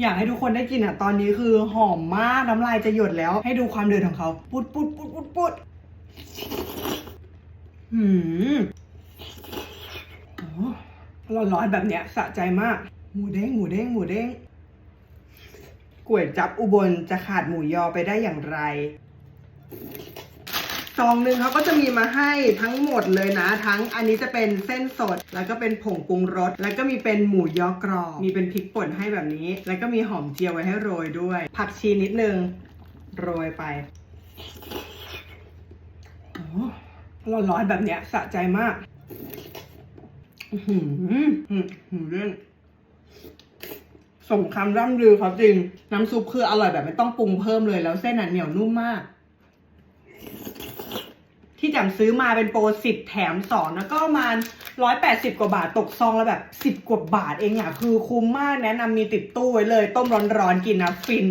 อยากให้ทุกคนได้กินอะ ตอนนี้คือหอมมาก น้ำลายจะหยดแล้ว ให้ดูความเดือดของเขา ปุดปุดปุดปุดปุดหืมโอ้ร้อนๆแบบเนี้ยสะใจมาก หมูเด้งหมูเด้งหมูเด้งก๋วยจับอุบลจะขาดหมูยอไปได้อย่างไร ซองหนึ่งเขาก็จะมีมาให้ทั้งหมดเลยนะ ทั้งอันนี้จะเป็นเส้นสด แล้วก็เป็นผงปรุงรส แล้วก็มีเป็นหมูยอกรอบ มีเป็นพริกป่นให้แบบนี้ แล้วก็มีหอมเจียวไว้ให้โรยด้วย ผักชีนิดนึง โรยไปอร้อนๆแบบเนี้ยสะใจมากหืมหืมเรื่องสมคำร่ำลือครับจริง น้ำซุปคืออร่อยแบบไม่ต้องปรุงเพิ่มเลยแล้วเส้นอะเหนียวนุ่มมาก ที่จำซื้อมาเป็นโปรสิบแถมสองแล้วก็มาร้อยแปดสิบกว่าบาทตกซองแล้วแบบสิบกว่าบาทเองอะคือคุ้มมากแนะนำมีติดตู้ไว้เลย ต้มร้อนๆกินนะฟิน